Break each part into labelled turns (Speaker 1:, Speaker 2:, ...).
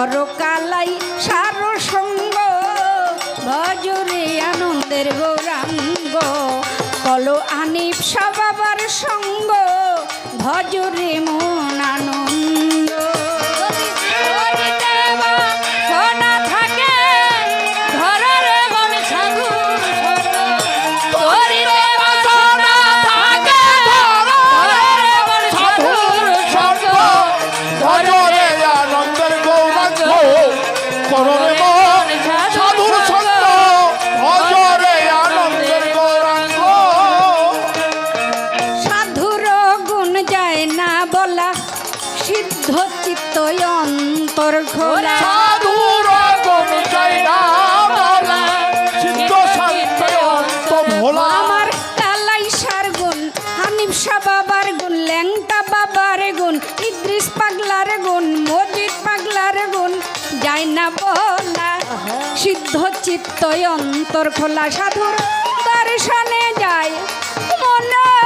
Speaker 1: পরকালাই সার সঙ্গ ভজরে আনন্দের গৌরাঙ্গ। কলো আনিপ সবাবার সঙ্গ ভজরে মন অন্তর খোলা।
Speaker 2: সাধুর গুণ চাই না বলা সিদ্ধ শান্ত অন্ত ভোলা।
Speaker 1: আমার কালাই সার গুণ হানিফ শাহ বাবার গুণ ল্যাংটা বাবার গুণ ইদ্রিস পাগলার গুণ মজিদ পাগলার গুণ যায় না বলা সিদ্ধ চিত্ত অন্তর খোলা। সাধুর দর্শনে যায় মনের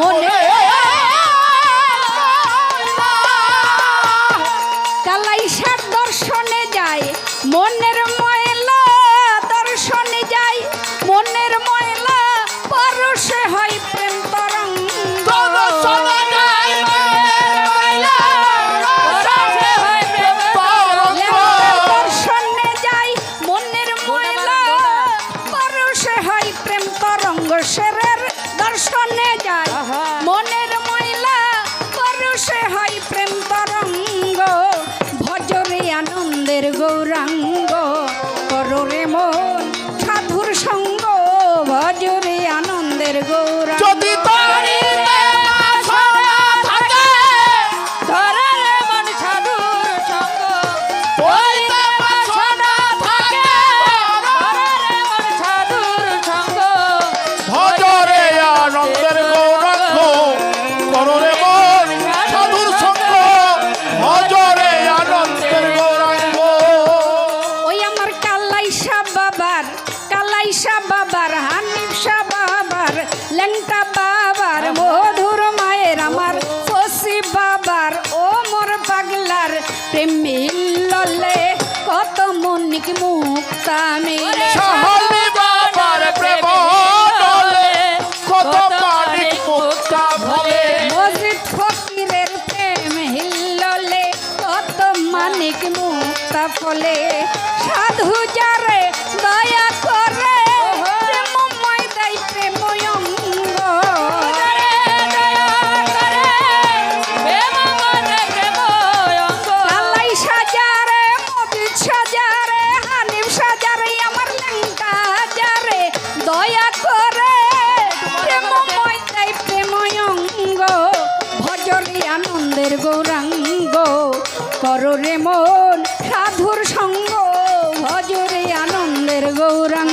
Speaker 1: মনে কালাইসার দর্শনে যায় মনের ময়লা দর্শনে যায় মনের ময়লা পরশে হয় প্রেম তরঙ্গ।
Speaker 2: দর্শনে যায়
Speaker 1: দর্শনে যায় মনের ময়লা পরশে হয় প্রেম তরঙ্গ ভজরে আনন্দের গৌরাঙ্গ। কররে মন সাধুর সঙ্গ ভজরে আনন্দের গৌরাঙ্গ। বাবার কালাইসা বাবার, হানিফ শাহ বাবার লেংটা বাবার, মধুর মায়ের আমার ফসি বাবার, ও মোর পাগলার প্রেম মিললে কত মনিক মুক্তা মিলে। ফলে সাধু যারে দয়া করে কররে মন সাধুর সঙ্গ ভজরে আনন্দের গৌরাঙ্গ।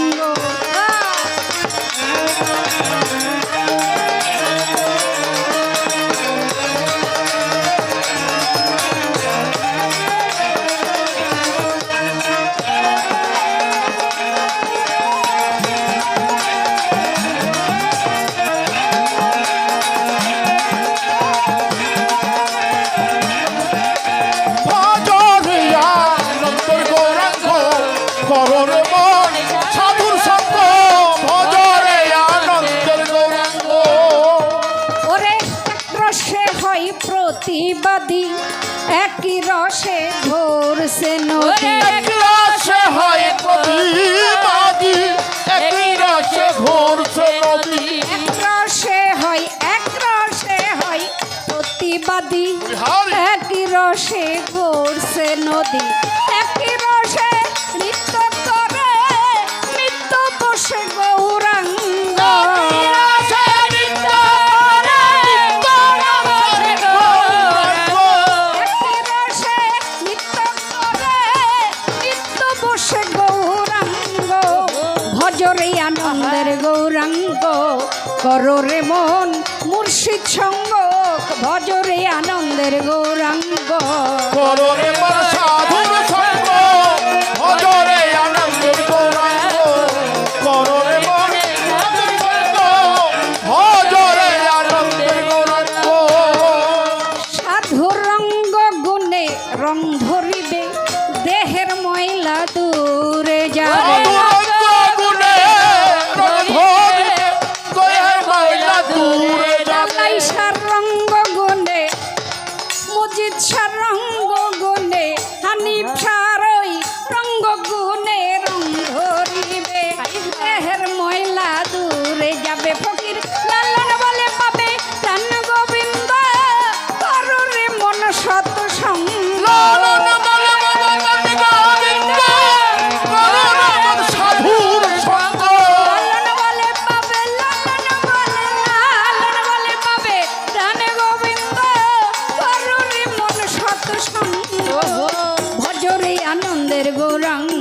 Speaker 1: হয় প্রতিবাদী। একই রসে নদী।
Speaker 2: এক রসে হয় প্রতিবাদী। একই রসে ঘোরছে নদী।
Speaker 1: এক রসে হয় এক রসে হয় প্রতিবাদী। একই রসে নদী। একই রসে নৃত্য করে নৃত্য বসে গৌরাঙ্গ করোরে মন মুর্শিদ সঙ্গ
Speaker 2: ভজরে আনন্দের গৌরাঙ্গ।
Speaker 1: করোরে মন সাধুর gắng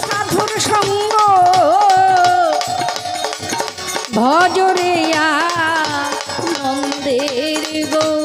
Speaker 1: সাধুর সঙ্গ।
Speaker 2: ভজরে আনন্দের গো।